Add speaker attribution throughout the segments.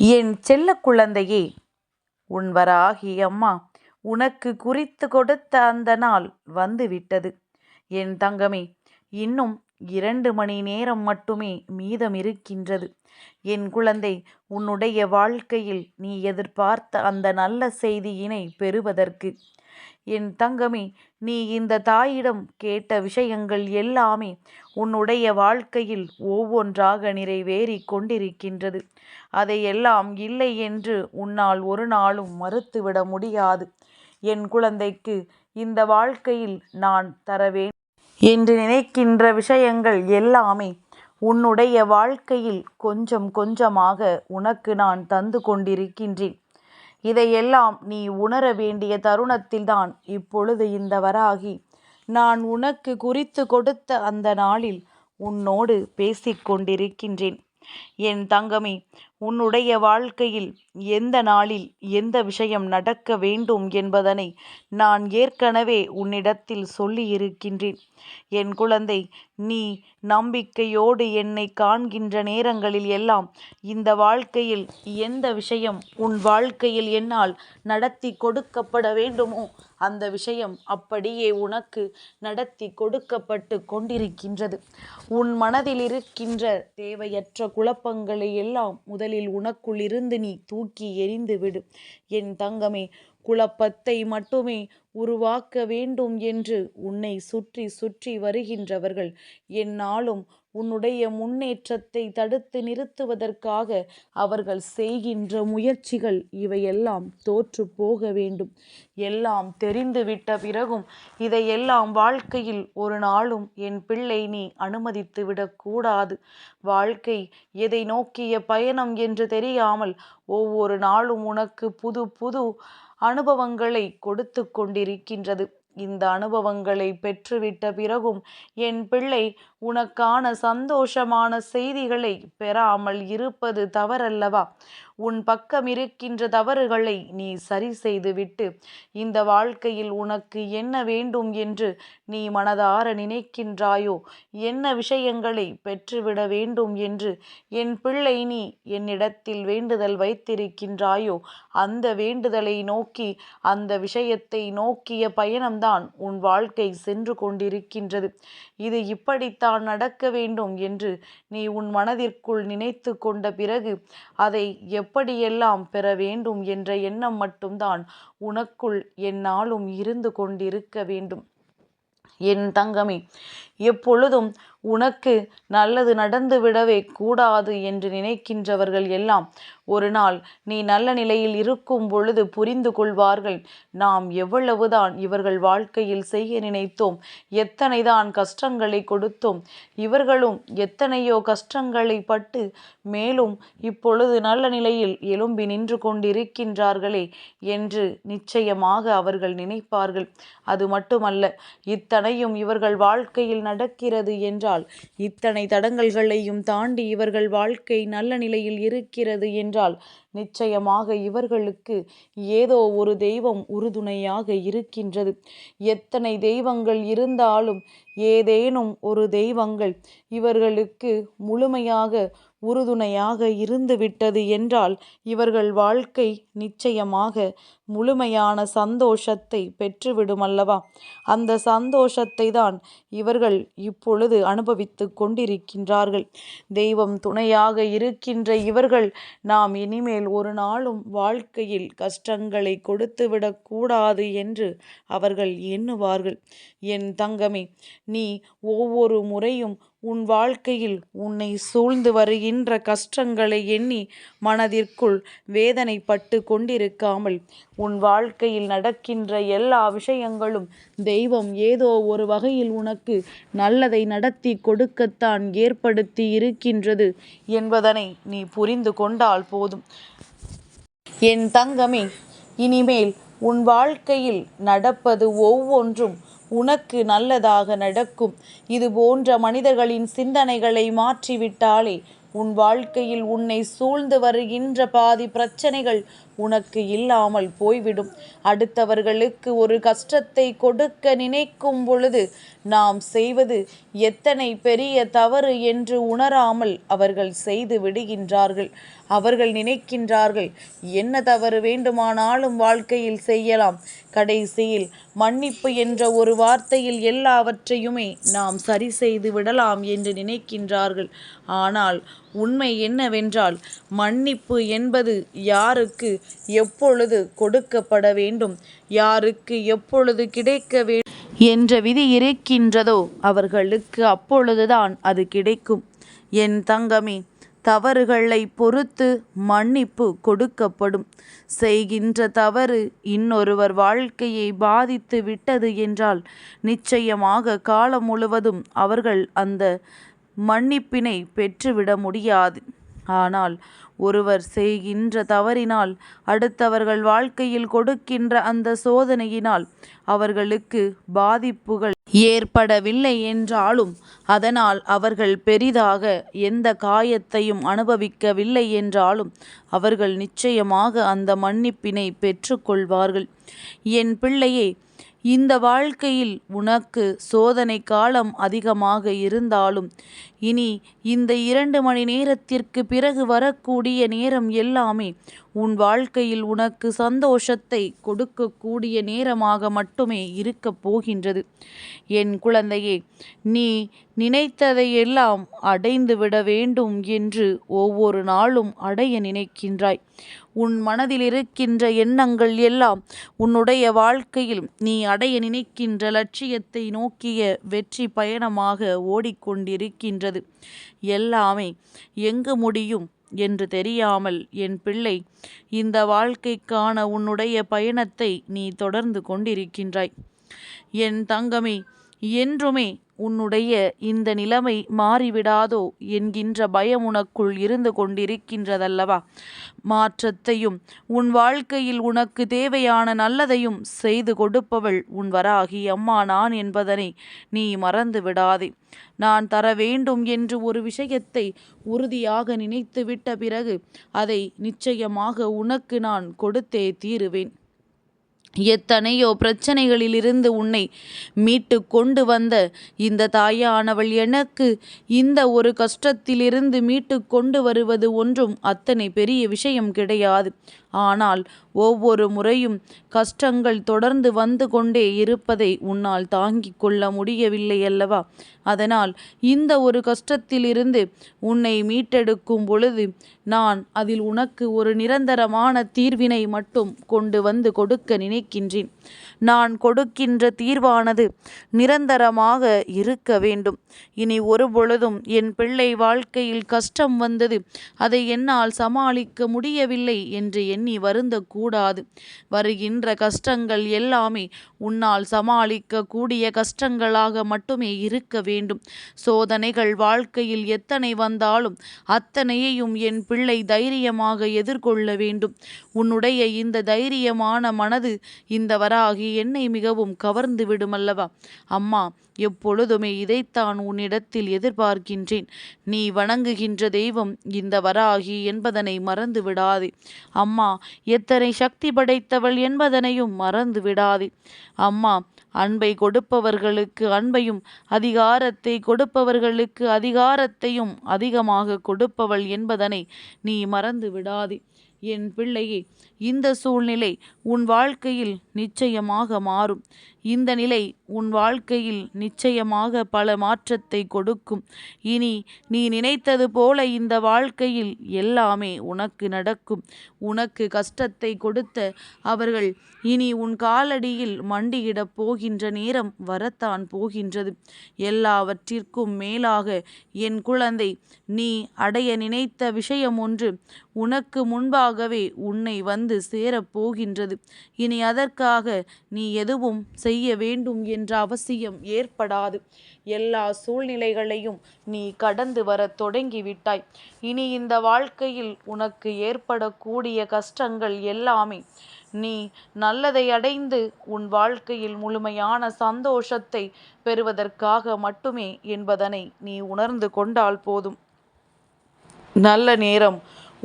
Speaker 1: என் செல்ல குழந்தையே உன் வராகி அம்மா உனக்கு குறித்து கொடுத்த அந்த நாள் வந்து விட்டது. என் தங்கமே இன்னும் இரண்டு மணி நேரம் மட்டுமே மீதம் இருக்கின்றது என் குழந்தை உன்னுடைய வாழ்க்கையில் நீ எதிர்பார்த்த அந்த நல்ல செய்தியினை பெறுவதற்கு. என் தங்கமே நீ இந்த தாயிடம் கேட்ட விஷயங்கள் எல்லாமே உன்னுடைய வாழ்க்கையில் ஒவ்வொன்றாக நிறைவேறி கொண்டிருக்கின்றது. அதையெல்லாம் இல்லை என்று உன்னால் ஒரு நாளும் மறுத்துவிட முடியாது. என் குழந்தைக்கு இந்த வாழ்க்கையில் நான் தரவே என்று நினைக்கின்ற விஷயங்கள் எல்லாமே உன்னுடைய வாழ்க்கையில் கொஞ்சம் கொஞ்சமாக உனக்கு நான் தந்து கொண்டிருக்கின்றேன். இதையெல்லாம் நீ உணர வேண்டிய தருணத்தில்தான் இப்பொழுது இந்த வராகி. நான் உனக்கு குறித்து கொடுத்த அந்த நாளில் உன்னோடு பேசிக்கொண்டிருக்கின்றேன் என் தங்கமே உன்னுடைய வாழ்க்கையில் எந்த நாளில் எந்த விஷயம் நடக்க வேண்டும் என்பதனை நான் ஏற்கனவே உன்னிடத்தில் சொல்லியிருக்கின்றேன். என் குழந்தை நீ நம்பிக்கையோடு என்னை காண்கின்ற நேரங்களில் எல்லாம் இந்த வாழ்க்கையில் எந்த விஷயம் உன் வாழ்க்கையில் என்னால் நடத்தி கொடுக்கப்பட வேண்டுமோ அந்த விஷயம் அப்படியே உனக்கு நடத்தி கொடுக்கப்பட்டு கொண்டிருக்கின்றது. உன் மனதில் இருக்கின்ற தேவையற்ற குழப்பங்களை எல்லாம் முதலில் உனக்குள்ளிருந்து நீ தூக்கி எரிந்து விடு என் தங்கமே குழப்பத்தை மட்டுமே உருவாக்க வேண்டும் என்று உன்னை சுற்றி சுற்றி வருகின்றவர்கள். என்னாலும் உன்னுடைய முன்னேற்றத்தை தடுத்து நிறுத்துவதற்காக அவர்கள் செய்கின்ற முயற்சிகள் இவையெல்லாம் தோற்று போக வேண்டும். எல்லாம் தெரிந்துவிட்ட பிறகும் இதையெல்லாம் வாழ்க்கையில் ஒரு நாளும் என் பிள்ளை நீ அனுமதித்து விடக்கூடாது வாழ்க்கை எதை நோக்கிய பயணம் என்று தெரியாமல் ஒவ்வொரு நாளும் உனக்கு புது புது அனுபவங்களை கொடுத்து கொண்டிருக்கின்றது. இந்த அனுபவங்களை பெற்றுவிட்ட பிறகும் என் பிள்ளை உனக்கான சந்தோஷமான செய்திகளை பெறாமல் இருப்பது தவறல்லவா? உன் பக்கம் இருக்கின்ற தவறுகளை நீ சரி செய்துவிட்டு இந்த வாழ்க்கையில் உனக்கு என்ன வேண்டும் என்று நீ மனதார நினைக்கின்றாயோ? என்ன விஷயங்களை பெற்றுவிட வேண்டும் என்று என் பிள்ளை நீ என்னிடத்தில் வேண்டுதல் வைத்திருக்கின்றாயோ? அந்த வேண்டுதலை நோக்கி அந்த விஷயத்தை நோக்கிய பயணம்தான் உன் வாழ்க்கை சென்று கொண்டிருக்கின்றது. இது இப்படித்தான் நடக்க வேண்டும் என்று நீ உன் மனதிற்குள் நினைத்து கொண்ட பிறகு அதை எப்படியெல்லாம் பெற வேண்டும் என்ற எண்ணம் மட்டும்தான் உனக்குள் என்னாலும் இருந்து கொண்டிருக்க வேண்டும். என் தங்கமே எப்பொழுதும் உனக்கு நல்லது நடந்து விடவே கூடாது என்று நினைக்கின்றவர்கள் எல்லாம் ஒரு நாள் நீ நல்ல நிலையில் இருக்கும் பொழுது புரிந்து கொள்வார்கள். நாம் எவ்வளவுதான் இவர்கள் வாழ்க்கையில் செய்ய நினைத்தோம் எத்தனைதான் கஷ்டங்களை கொடுத்தோம் இவர்களும் எத்தனையோ கஷ்டங்களை பட்டு மேலும் இப்பொழுது நல்ல நிலையில் எழும்பி நின்று கொண்டிருக்கின்றார்களே என்று நிச்சயமாக அவர்கள் நினைப்பார்கள். அது மட்டுமல்ல இத்தனையும் இவர்கள் வாழ்க்கையில் நடக்கிறது என்றால் இத்தனை தடங்கல்களையும் தாண்டி இவர்கள் வாழ்க்கை நல்ல நிலையில் இருக்கிறது என்றால் நிச்சயமாக இவர்களுக்கு ஏதோ ஒரு தெய்வம் உறுதுணையாக இருக்கின்றது. எத்தனை தெய்வங்கள் இருந்தாலும் ஏதேனும் ஒரு தெய்வங்கள் இவர்களுக்கு முழுமையாக உறுதுணையாக இருந்துவிட்டது என்றால் இவர்கள் வாழ்க்கை நிச்சயமாக முழுமையான சந்தோஷத்தை பெற்றுவிடும் அல்லவா அந்த சந்தோஷத்தை தான் இவர்கள் இப்பொழுது அனுபவித்து கொண்டிருக்கின்றார்கள். தெய்வம் துணையாக இருக்கின்ற இவர்கள் நாம் இனிமேல் ஒரு நாளும் வாழ்க்கையில் கஷ்டங்களை கொடுத்துவிடக்கூடாது என்று அவர்கள் எண்ணுவார்கள். என் தங்கமே நீ ஒவ்வொரு முறையும் உன் வாழ்க்கையில் உன்னை சூழ்ந்து வருகின்ற கஷ்டங்களை எண்ணி மனதிற்குள் வேதனைப்பட்டு கொண்டிருக்காமல் உன் வாழ்க்கையில் நடக்கின்ற எல்லா விஷயங்களும் தெய்வம் ஏதோ ஒரு வகையில் உனக்கு நல்லதை நடத்தி கொடுக்கத்தான் ஏற்படுத்தி இருக்கின்றது என்பதனை நீ புரிந்து கொண்டால் போதும். என் தங்கமே இனிமேல் உன் வாழ்க்கையில் நடப்பது ஒவ்வொன்றும் உனக்கு நல்லதாக நடக்கும். இது போன்ற மனிதர்களின் சிந்தனைகளை மாற்றிவிட்டாலே உன் வாழ்க்கையில் உன்னை சூழ்ந்து வருகின்ற பாதி பிரச்சனைகள் உனக்கு இல்லாமல் போய்விடும். அடுத்தவர்களுக்கு ஒரு கஷ்டத்தை கொடுக்க நினைக்கும் பொழுது நாம் செய்வது எத்தனை பெரிய தவறு என்று உணராமல் அவர்கள் செய்து விடுகின்றார்கள். அவர்கள் நினைக்கின்றார்கள் என்ன தவறு வேண்டுமானாலும் வாழ்க்கையில் செய்யலாம். கடைசியில் மன்னிப்பு என்ற ஒரு வார்த்தையில் எல்லாவற்றையுமே நாம் சரி செய்து விடலாம் என்று நினைக்கின்றார்கள். ஆனால் உண்மை என்னவென்றால் மன்னிப்பு என்பது யாருக்கு எப்பொழுது கொடுக்கப்பட வேண்டும்? யாருக்கு எப்பொழுது கிடைக்க வேண்டும்? என்ற விதி இருக்கின்றதோ அவர்களுக்கு அப்பொழுதுதான் அது கிடைக்கும். என் தங்கமே தவறுகளை பொறுத்து மன்னிப்பு கொடுக்கப்படும். செய்கின்ற தவறு இன்னொருவர் வாழ்க்கையை பாதித்து விட்டது என்றால் நிச்சயமாக காலம் முழுவதும் அவர்கள் அந்த மன்னிப்பினை பெற்றுவிட முடியாது. ஆனால் ஒருவர் செய்கின்ற தவறினால் அடுத்தவர்கள் வாழ்க்கையில் கொடுக்கின்ற அந்த சோதனையினால் அவர்களுக்கு பாதிப்புகள் ஏற்படவில்லை என்றாலும் அதனால் அவர்கள் பெரிதாக எந்த காயத்தையும் அனுபவிக்கவில்லை என்றாலும் அவர்கள் நிச்சயமாக அந்த மன்னிப்பினை பெற்றுக்கொள்வார்கள். என் பிள்ளையே இந்த வாழ்க்கையில் உனக்கு சோதனை காலம் அதிகமாக இருந்தாலும் இனி இந்த இரண்டு மணி நேரத்திற்கு பிறகு வரக்கூடிய நேரம் எல்லாமே உன் வாழ்க்கையில் உனக்கு சந்தோஷத்தை கொடுக்கக்கூடிய நேரமாக மட்டுமே இருக்கப் போகின்றது. என் குழந்தையே நீ நினைத்ததையெல்லாம் அடைந்து விட வேண்டும் என்று ஒவ்வொரு நாளும் அடைய நினைக்கின்றாய். உன் மனதில் இருக்கின்ற எண்ணங்கள் எல்லாம் உன்னுடைய வாழ்க்கையில் நீ அடைய நினைக்கின்ற லட்சியத்தை நோக்கிய வெற்றி பயணமாக ஓடிக்கொண்டிருக்கின்றது. எல்லாமே எங்கு முடியும் என்று தெரியாமல் என் பிள்ளை இந்த வாழ்க்கைக்கான உன்னுடைய பயணத்தை நீ தொடர்ந்து கொண்டிருக்கின்றாய். என் தங்கமே என்றுமே உன்னுடைய இந்த நிலைமை மாறிவிடாதோ என்கின்ற பயம் உனக்குள் இருந்து கொண்டிருக்கின்றதல்லவா? மாற்றத்தையும் உன் வாழ்க்கையில் உனக்கு தேவையான நல்லதையும் செய்து கொடுப்பவள் உன் வராகி. அம்மா நான் என்பதனை நீ மறந்து விடாதே. நான் தர வேண்டும் என்று ஒரு விஷயத்தை உறுதியாக நினைத்து விட்ட பிறகு அதை நிச்சயமாக உனக்கு நான் கொடுத்தே தீருவேன். எத்தனையோ பிரச்சனைகளிலிருந்து உன்னை மீட்டு கொண்டு வந்த இந்த தாயானவள் எனக்கு இந்த ஒரு கஷ்டத்திலிருந்து மீட்டு கொண்டு வருவது ஒன்றும் அத்தனை பெரிய விஷயம் கிடையாது. ஆனால் ஒவ்வொரு முறையும் கஷ்டங்கள் தொடர்ந்து வந்து கொண்டே இருப்பதை உன்னால் தாங்கிக் கொள்ள முடியவில்லை அல்லவா? அதனால் இந்த ஒரு கஷ்டத்திலிருந்து உன்னை மீட்டெடுக்கும் பொழுது நான் அதில் உனக்கு ஒரு நிரந்தரமான தீர்வினை மட்டும் கொண்டு வந்து கொடுக்க நினைக்கின்றேன். நான் கொடுக்கின்ற தீர்வானது நிரந்தரமாக இருக்க வேண்டும். இனி ஒரு பொழுதும் என் பிள்ளை வாழ்க்கையில் கஷ்டம் வந்தது அதை என்னால் சமாளிக்க முடியவில்லை என்று என் எண்ணி வருந்தக்கூடாது. வருகின்ற கஷ்டங்கள் எல்லாமே உன்னால் சமாளிக்க கூடிய கஷ்டங்களாக மட்டுமே இருக்க வேண்டும். சோதனைகள் வாழ்க்கையில் எத்தனை வந்தாலும் அத்தனையையும் என் பிள்ளை தைரியமாக எதிர்கொள்ள வேண்டும். உன்னுடைய இந்த தைரியமான மனது இந்த வராகி என்னை மிகவும் கவர்ந்து விடுமல்லவா அம்மா எப்பொழுதுமே இதைத்தான் உன்னிடத்தில் எதிர்பார்க்கின்றேன். நீ வணங்குகின்ற தெய்வம் இந்த வராகி என்பதனை மறந்து விடாதே அம்மா எத்தனை சக்தி படைத்தவள் என்பதனையும் மறந்து விடாதே அம்மா அன்பை கொடுப்பவர்களுக்கு அன்பையும் அதிகாரத்தை கொடுப்பவர்களுக்கு அதிகாரத்தையும் அதிகமாக கொடுப்பவள் என்பதனை நீ மறந்து விடாதே என் பிள்ளையே இந்த சூழ்நிலை உன் வாழ்க்கையில் நிச்சயமாக மாறும். இந்த நிலை உன் வாழ்க்கையில் நிச்சயமாக பல மாற்றத்தை கொடுக்கும். இனி நீ நினைத்தது போல இந்த வாழ்க்கையில் எல்லாமே உனக்கு நடக்கும். உனக்கு கஷ்டத்தை கொடுத்த அவர்கள் இனி உன் காலடியில் மண்டியிடப் போகின்ற நேரம் வரத்தான் போகின்றது. எல்லாவற்றிற்கும் மேலாக என் குழந்தை நீ அடைய நினைத்த விஷயம் ஒன்று உனக்கு முன்பாகவே உன்னை வந்து சேரப்போகின்றது இனி அதற்காக நீ எதுவும் செய்ய வேண்டும் என்ற அவசியம் ஏற்படாது. எல்லா சூழ்நிலைகளையும் நீ கடந்து வர தொடங்கிவிட்டாய். இனி இந்த வாழ்க்கையில் உனக்கு ஏற்படக்கூடிய கஷ்டங்கள் எல்லாமே நீ நல்லதை அடைந்து உன் வாழ்க்கையில் முழுமையான சந்தோஷத்தை பெறுவதற்காக மட்டுமே என்பதனை நீ உணர்ந்து கொண்டால் போதும். நல்ல நேரம்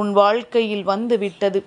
Speaker 1: உன் வாழ்க்கையில் வந்துவிட்டது.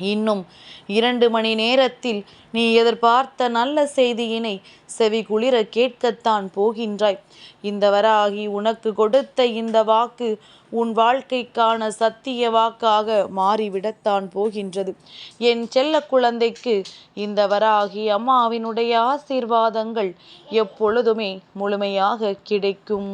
Speaker 1: இன்னும் இரண்டு மணி நேரத்தில் நீ எதிர்பார்த்த நல்ல செய்தியினை செவி குளிர கேட்கத்தான் போகின்றாய். இந்த வராகி உனக்கு கொடுத்த இந்த வாக்கு உன் வாழ்க்கைக்கான சத்திய வாக்காக மாறிவிடத்தான் போகின்றது. என் செல்ல குழந்தைக்கு இந்த வராகி அம்மாவினுடைய ஆசீர்வாதங்கள் எப்பொழுதுமே முழுமையாக கிடைக்கும்.